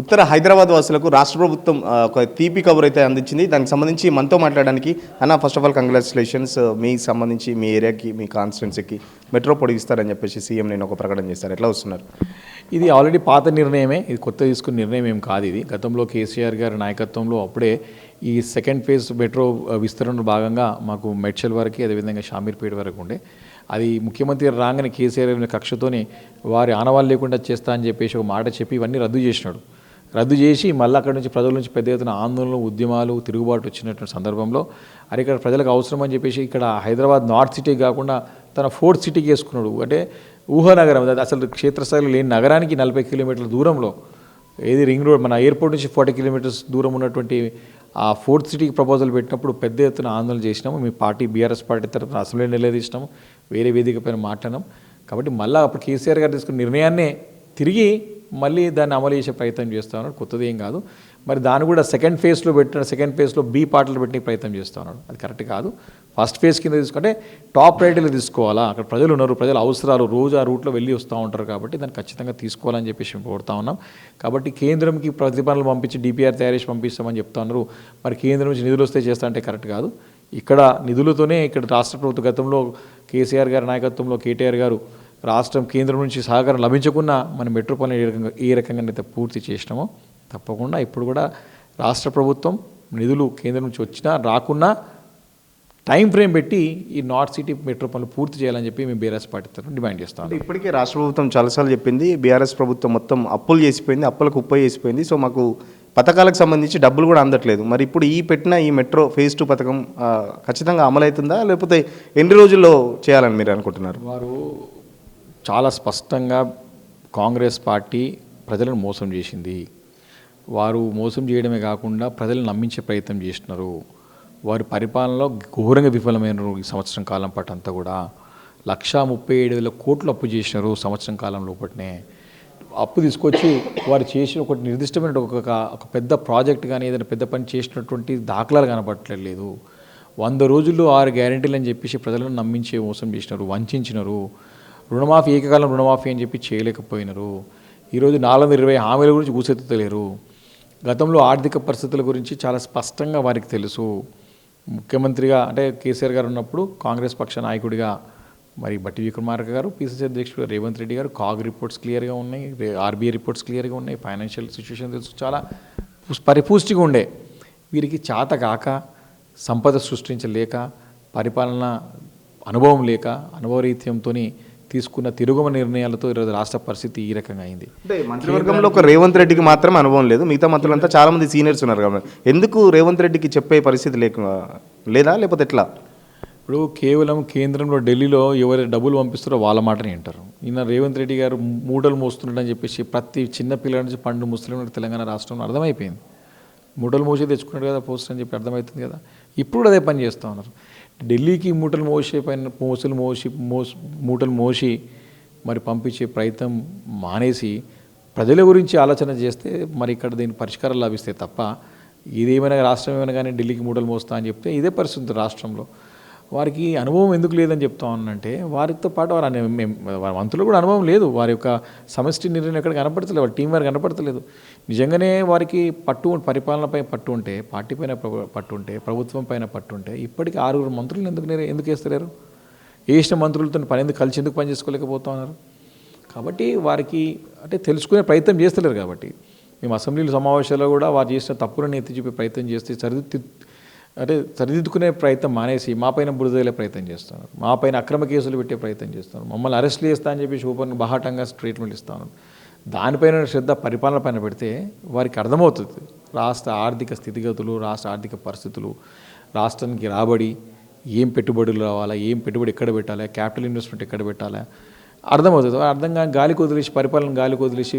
ఉత్తర హైదరాబాద్ వాసులకు రాష్ట్ర ప్రభుత్వం ఒక తీపి కబుర్ అయితే అందించింది. దానికి సంబంధించి మనతో మాట్లాడడానికి అన్న ఫస్ట్ ఆఫ్ ఆల్ కంగ్రాచులేషన్స్ మీకు సంబంధించి మీ ఏరియాకి మీ కాన్స్టిట్యున్సీకి మెట్రో పొడిగిస్తారని చెప్పేసి సీఎం నేను ఒక ప్రకటన చేస్తారు ఎట్లా వస్తున్నారు? ఇది ఆల్రెడీ పాత నిర్ణయమే. ఇది కొత్త తీసుకున్న నిర్ణయం ఏం కాదు ఇది. గతంలో కేసీఆర్ గారి నాయకత్వంలో అప్పుడే ఈ సెకండ్ ఫేజ్ మెట్రో విస్తరణలో భాగంగా మాకు మెడ్చల్ వరకు అదేవిధంగా షామీర్పేట వరకు ఉండే. అది ముఖ్యమంత్రి రాగానే కేసీఆర్ కక్షతోని వారి ఆనవాళ్ళు లేకుండా చేస్తా అని చెప్పేసి ఒక మాట చెప్పి ఇవన్నీ రద్దు చేసినాడు. రద్దు చేసి మళ్ళీ అక్కడి నుంచి ప్రజల నుంచి పెద్ద ఎత్తున ఆందోళనలు ఉద్యమాలు తిరుగుబాటు వచ్చినటువంటి సందర్భంలో అరే ఇక్కడ ప్రజలకు అవసరం అని చెప్పేసి ఇక్కడ హైదరాబాద్ నార్త్ సిటీ కాకుండా తన ఫోర్త్ సిటీకి వేసుకున్నాడు. అంటే ఊహానగరం అది అసలు క్షేత్రస్థాయిలో లేని నగరానికి నలభై కిలోమీటర్ల దూరంలో ఏది రింగ్ రోడ్ మన ఎయిర్పోర్ట్ నుంచి ఫార్టీ కిలోమీటర్స్ దూరం ఉన్నటువంటి ఆ ఫోర్త్ సిటీకి ప్రపోజల్ పెట్టినప్పుడు పెద్ద ఎత్తున ఆందోళన చేసినాము. మీ పార్టీ బీఆర్ఎస్ పార్టీ తరఫున అసెంబ్లీ నిలదీసినాము. వేరే వేదిక పైన మాట్లాడినాం. కాబట్టి మళ్ళీ అప్పుడు కేసీఆర్ గారు తీసుకున్న నిర్ణయాన్నే తిరిగి మళ్ళీ దాన్ని అమలు చేసే ప్రయత్నం చేస్తా ఉన్నాడు. కొత్తది ఏం కాదు. మరి దాన్ని కూడా సెకండ్ ఫేజ్లో పెట్టిన సెకండ్ ఫేజ్లో బి పార్టీలు పెట్టే ప్రయత్నం చేస్తా ఉన్నాడు. అది కరెక్ట్ కాదు. ఫస్ట్ ఫేజ్ కింద తీసుకుంటే టాప్ రైట్లో తీసుకోవాలా? అక్కడ ప్రజలు ఉన్నారు. ప్రజల అవసరాలు రోజు ఆ రూట్లో వెళ్ళి వస్తూ ఉంటారు కాబట్టి దాన్ని ఖచ్చితంగా తీసుకోవాలని చెప్పేసి కోరుతా ఉన్నాం. కాబట్టి కేంద్రంకి ప్రతిపాదనలు పంపించి డిపిఆర్ తయారు చేసి పంపిస్తామని చెప్తా ఉన్నారు. మరి కేంద్రం నుంచి నిధులు వస్తే చేస్తా అంటే కరెక్ట్ కాదు. ఇక్కడ నిధులతోనే ఇక్కడ రాష్ట్ర ప్రభుత్వ గతంలో కేసీఆర్ గారి నాయకత్వంలో కేటీఆర్ గారు రాష్ట్రం కేంద్రం నుంచి సహకారం లభించకున్నా మన మెట్రో పనులు ఏ రకంగా ఏ రకంగా అయితే పూర్తి చేసినామో తప్పకుండా ఇప్పుడు కూడా రాష్ట్ర ప్రభుత్వం నిధులు కేంద్రం నుంచి వచ్చినా రాకున్నా టైం ఫ్రేమ్ పెట్టి ఈ నార్త్ సిటీ మెట్రో పనులు పూర్తి చేయాలని చెప్పి మేము బీఆర్ఎస్ పార్టీ తరఫున డిమాండ్ చేస్తాం ఇప్పటికే రాష్ట్ర ప్రభుత్వం చాలాసార్లు చెప్పింది బీఆర్ఎస్ ప్రభుత్వం మొత్తం అప్పులు చేసిపోయింది అప్పులకు ఉప్ప చేసిపోయింది. సో మాకు పథకాలకు సంబంధించి డబ్బులు కూడా అందట్లేదు. మరి ఇప్పుడు ఈ పెట్టిన ఈ మెట్రో ఫేజ్ టూ పథకం ఖచ్చితంగా అమలవుతుందా? లేకపోతే ఎన్ని రోజుల్లో చేయాలని మీరు అనుకుంటున్నారు? వారు చాలా స్పష్టంగా కాంగ్రెస్ పార్టీ ప్రజలను మోసం చేసింది. వారు మోసం చేయడమే కాకుండా ప్రజలను నమ్మించే ప్రయత్నం చేసినారు వారి పరిపాలనలో ఘోరంగా విఫలమైనరు ఈ సంవత్సరం కాలం పాటు అంతా కూడా. లక్షా ముప్పై ఏడు వేల కోట్లు అప్పు చేసినారు సంవత్సరం కాలం లోపట్నే. అప్పు తీసుకొచ్చి వారు చేసిన ఒక నిర్దిష్టమైన ఒక ఒక పెద్ద ప్రాజెక్ట్ కానీ ఏదైనా పెద్ద పని చేసినటువంటి దాఖలాలు కనపడట్లేదు వంద రోజుల్లో ఆరు గ్యారెంటీలు అని చెప్పేసి ప్రజలను నమ్మించే మోసం చేసినారు వంచినారు రుణమాఫీ ఏకకాలం రుణమాఫీ అని చెప్పి చేయలేకపోయినారు. ఈరోజు నాలుగు వందల ఇరవై హామీల గురించి ఊసెత్తలేరు. గతంలో ఆర్థిక పరిస్థితుల గురించి చాలా స్పష్టంగా వారికి తెలుసు. ముఖ్యమంత్రిగా అంటే కేసీఆర్ గారు ఉన్నప్పుడు కాంగ్రెస్ పక్ష నాయకుడిగా మరి బట్టి విక్రమార్క గారు పిసిసి అధ్యక్షుడు రేవంత్ రెడ్డి గారు కాగ్ రిపోర్ట్స్ క్లియర్గా ఉన్నాయి ఆర్బీఐ రిపోర్ట్స్ క్లియర్గా ఉన్నాయి ఫైనాన్షియల్ సిచ్యువేషన్ తెలుసు చాలా పరిపూష్టిగా పరిపుష్టిగా ఉండే. వీరికి చాత కాక సంపద సృష్టించలేక పరిపాలన అనుభవం లేక అనుభవరీత్యంతో తీసుకున్న తిరుగుమ నిర్ణయాలతో ఈరోజు రాష్ట్ర పరిస్థితి ఈ రకంగా అయింది. అంటే మంత్రివర్గంలో ఒక రేవంత్ రెడ్డికి మాత్రం అనుభవం లేదు. మిగతా మంత్రులంతా చాలా మంది సీనియర్స్ ఉన్నారు కాబట్టి. ఎందుకు రేవంత్ రెడ్డికి చెప్పే పరిస్థితి లేక లేదా? లేకపోతే ఎట్లా? ఇప్పుడు కేవలం కేంద్రంలో ఢిల్లీలో ఎవరు డబ్బులు పంపిస్తారో వాళ్ళ మాటనే వింటారు. నిన్న రేవంత్ రెడ్డి గారు మూటలు మోస్తున్నాడని చెప్పేసి ప్రతి చిన్న పిల్లల నుంచి పండు ముస్లిం తెలంగాణ రాష్ట్రంలో. అర్థమైపోయింది. మూటలు మోసి తెచ్చుకున్నాడు కదా పోస్ట్ అని చెప్పి అర్థమవుతుంది కదా. ఇప్పుడు అదే పని చేస్తూ ఉన్నారు. ఢిల్లీకి మూటలు మోసే పైన మోసలు మోసి మోస మూటలు మోసి మరి పంపించే ప్రయత్నం మానేసి ప్రజల గురించి ఆలోచన చేస్తే మరి ఇక్కడ దీని పరిష్కారం లభిస్తే తప్ప ఇదేమైనా రాష్ట్రం ఏమైనా కానీ ఢిల్లీకి మూటలు మోస్తా అని చెప్తే ఇదే పరిస్థితి రాష్ట్రంలో. వారికి అనుభవం ఎందుకు లేదని చెప్తా ఉన్నానంటే వారితో పాటు వారు వారి మంత్రులు కూడా అనుభవం లేదు. వారి యొక్క సమష్టి నిర్ణయం ఎక్కడ కనపడతలేదు వారి టీం వారికి కనపడతలేదు. నిజంగానే వారికి పట్టు పరిపాలనపై పట్టు ఉంటే పార్టీ పైన పట్టు ఉంటే ప్రభుత్వం పైన పట్టు ఉంటే ఇప్పటికీ ఆరుగురు మంత్రులను ఎందుకు ఎందుకు వేస్తలేరు? వేసిన మంత్రులతో పని ఎందుకు కలిసి ఎందుకు పని చేసుకోలేకపోతా ఉన్నారు? కాబట్టి వారికి అంటే తెలుసుకునే ప్రయత్నం చేస్తలేరు కాబట్టి. మేము అసెంబ్లీలు సమావేశాల్లో కూడా వారు చేసిన తప్పులను ఎత్తి చూపే ప్రయత్నం చేస్తే సరిదిద్దు అంటే సరిదిద్దుకునే ప్రయత్నం మానేసి మా పైన బురదలే ప్రయత్నం చేస్తున్నారు. మా పైన అక్రమ కేసులు పెట్టే ప్రయత్నం చేస్తున్నారు. మమ్మల్ని అరెస్ట్లు చేస్తా అని చెప్పి ఓపెన్ బహాటంగా ట్రీట్మెంట్ ఇస్తాను. దానిపైన శ్రద్ధ పరిపాలన పైన పెడితే వారికి అర్థమవుతుంది. రాష్ట్ర ఆర్థిక స్థితిగతులు రాష్ట్ర ఆర్థిక పరిస్థితులు రాష్ట్రానికి రాబడి ఏం పెట్టుబడులు రావాలా ఏం పెట్టుబడి ఎక్కడ పెట్టాలి క్యాపిటల్ ఇన్వెస్ట్మెంట్ ఎక్కడ పెట్టాలా అర్థమవుతుంది. అర్థంగా గాలికి వదిలేసి పరిపాలన గాలికి వదిలేసి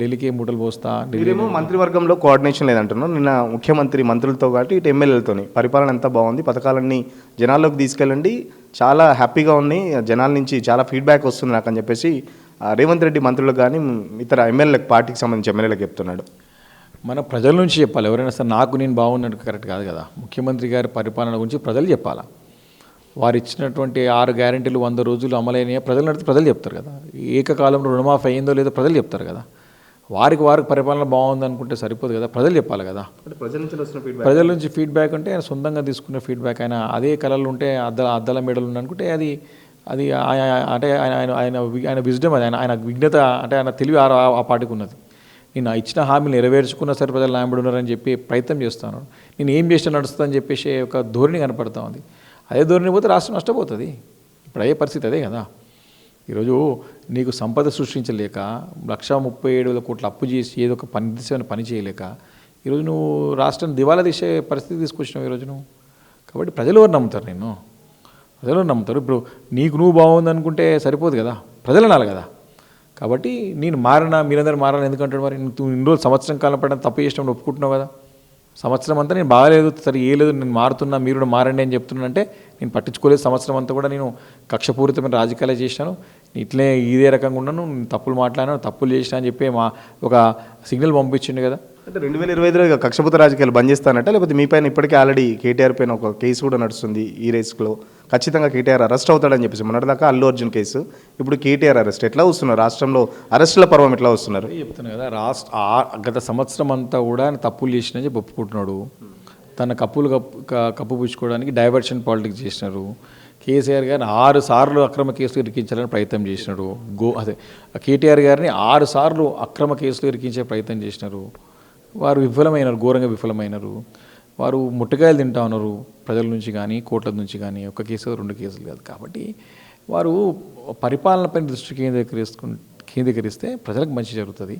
ఢిల్లీకి మూటలు పోస్తా మీరేమో మంత్రివర్గంలో కోఆర్డినేషన్ లేదంటున్నారు. నిన్న ముఖ్యమంత్రి మంత్రులతో కాబట్టి ఇటు ఎమ్మెల్యేలతోని పరిపాలన ఎంత బాగుంది పథకాలన్నీ జనాల్లోకి తీసుకెళ్ళండి. చాలా హ్యాపీగా ఉన్నాయి. జనాల నుంచి చాలా ఫీడ్బ్యాక్ వస్తుంది నాకు అని చెప్పేసి రేవంత్ రెడ్డి మంత్రులకు కానీ ఇతర ఎమ్మెల్యేలకు పార్టీకి సంబంధించి ఎమ్మెల్యేలకు చెప్తున్నాడు. మన ప్రజల నుంచి చెప్పాలి. ఎవరైనా సరే నాకు నేను బాగున్నట్టు కరెక్ట్ కాదు కదా. ముఖ్యమంత్రి గారి పరిపాలన గురించి ప్రజలు చెప్పాలా? వారు ఇచ్చినటువంటి ఆరు గ్యారెంటీలు వంద రోజులు అమలైనవి ప్రజలు నడితే ప్రజలు చెప్తారు కదా. ఏకకాలంలో రుణమాఫీ అయిందో లేదో ప్రజలు చెప్తారు కదా. వారికి వారికి పరిపాలన బాగుంది అనుకుంటే సరిపోదు కదా. ప్రజలు చెప్పాలి కదా. ప్రజల నుంచి ఫీడ్బ్యాక్ ప్రజల నుంచి ఫీడ్బ్యాక్ అంటే ఆయన సొంతంగా తీసుకునే ఫీడ్బ్యాక్ ఆయన అదే కళలు ఉంటే అద్ద అద్దాల మెడలు అనుకుంటే అది అది ఆయన అంటే ఆయన ఆయన ఆయన ఆయన విజ్డమ్ అది. ఆయన ఆయన విఘ్నత అంటే ఆయన తెలివి ఆ ఆ పార్టీకి ఉన్నది. నేను ఇచ్చిన హామీలు నెరవేర్చుకున్నా సరే ప్రజలు నాయబడి ఉన్నారని చెప్పి ప్రయత్నం చేస్తాను. నేను ఏం చేస్తే నడుస్తుందని చెప్పేసి ఒక ధోరణి కనపడతా ఉంది. అదే ధోరణి పోతే రాష్ట్రం నష్టపోతుంది. ఇప్పుడు అయ్యే పరిస్థితి అదే కదా. ఈరోజు నీకు సంపద సృష్టించలేక లక్ష ముప్పై ఏడు వేల కోట్లు అప్పు చేసి ఏదో ఒక పని దిశమైన పని చేయలేక ఈరోజు నువ్వు రాష్ట్రం దివాలా తీసే పరిస్థితి తీసుకొచ్చినావు ఈరోజు నువ్వు. కాబట్టి ప్రజలు ఎవరు నమ్ముతారు నేను ప్రజలు నమ్ముతారు? ఇప్పుడు నీకు నువ్వు బాగుంది అనుకుంటే సరిపోదు కదా. ప్రజలు అనాలి కదా. కాబట్టి నేను మారినా మీరందరూ మారాలని ఎందుకంటాడు మరి? నువ్వు ఇన్ని రోజులు సంవత్సరం కాలం పడిన తప్పు చేసినప్పుడు ఒప్పుకుంటున్నావు కదా. సంవత్సరం అంతా నేను బాగాలేదు సరే ఏ లేదు నేను మారుతున్నా మీరు కూడా మారండి అని చెప్తున్నానంటే నేను పట్టించుకోలేదు. సంవత్సరం అంతా కూడా నేను కక్షపూరితమైన రాజకీయాలు చేశాను. ఇట్లే ఇదే రకంగా ఉన్నాను నేను తప్పులు మాట్లాడాను తప్పులు చేసినా అని చెప్పి మా ఒక సిగ్నల్ పంపించిండు కదా. అంటే రెండు వేల ఇరవై ఐదులో ఇక కక్షపూత రాజకీయాలు బంద్ చేస్తానంట లేకపోతే మీ పైన ఇప్పటికే ఆల్రెడీ కేటీఆర్ పైన ఒక కేసు కూడా నడుస్తుంది ఈ రేస్లో. ఖచ్చితంగా కేటీఆర్ అరెస్ట్ అవుతాడని చెప్పేసి మొన్నటిదాకా అల్లు అర్జున్ కేసు. ఇప్పుడు కేటీఆర్ అరెస్ట్ ఎట్లా వస్తున్నారు? రాష్ట్రంలో అరెస్టుల పర్వం ఎట్లా వస్తున్నారు? అదే చెప్తాను కదా రాష్ట్ర గత సంవత్సరం అంతా కూడా తప్పులు చేసినని చెప్పి ఒప్పుకుంటున్నాడు. తన కప్పులు కప్పు కప్పు కప్పుపుచ్చుకోవడానికి డైవర్షన్ పాలిటిక్స్ చేసినారు. కేసీఆర్ గారిని ఆరు సార్లు అక్రమ కేసులు ఇరికించాలని ప్రయత్నం చేసినాడు. గో అదే కేటీఆర్ గారిని ఆరు సార్లు అక్రమ కేసులు ఇరికించే ప్రయత్నం చేసినారు. వారు విఫలమైనారు ఘోరంగా విఫలమైనారు. వారు ముట్టకాయలు తింటా ఉన్నారు ప్రజల నుంచి కానీ కోట్ల నుంచి కానీ ఒక కేసు రెండు కేసులు కాదు. కాబట్టి వారు పరిపాలనపై దృష్టి కేంద్రీకరిస్తు కేంద్రీకరిస్తే ప్రజలకు మంచి జరుగుతుంది.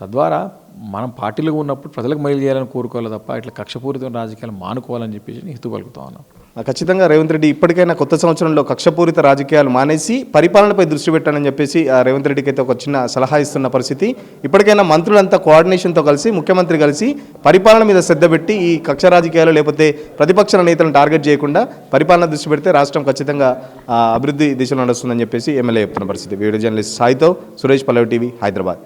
తద్వారా మనం పార్టీలో ఉన్నప్పుడు ప్రజలకు మేలు చేయాలని కోరుకోవాలి తప్ప ఇట్లా కక్షపూరితమైన రాజకీయాలు మానుకోవాలని చెప్పేసి నేను హితు పలుకుతా ఉన్నాం ఖచ్చితంగా రేవంత్ రెడ్డి ఇప్పటికైనా కొత్త సంవత్సరంలో కక్షపూరిత రాజకీయాలు మానేసి పరిపాలనపై దృష్టి పెట్టాలని చెప్పేసి రేవంత్ రెడ్డికి అయితే ఒక చిన్న సలహా ఇస్తున్న పరిస్థితి. ఇప్పటికైనా మంత్రులంతా కోఆర్డినేషన్తో కలిసి ముఖ్యమంత్రి కలిసి పరిపాలన మీద శ్రద్ధ పెట్టి ఈ కక్ష రాజకీయాలు లేకపోతే ప్రతిపక్ష నేతలను టార్గెట్ చేయకుండా పరిపాలన దృష్టి పెడితే రాష్ట్రం ఖచ్చితంగా అభివృద్ధి దిశలో నడుస్తుందని చెప్పేసి ఎమ్మెల్యే చెప్తున్న పరిస్థితి. వీడియో జర్నలిస్ట్ సాయితో సురేష్ పల్లవి టీవీ హైదరాబాద్.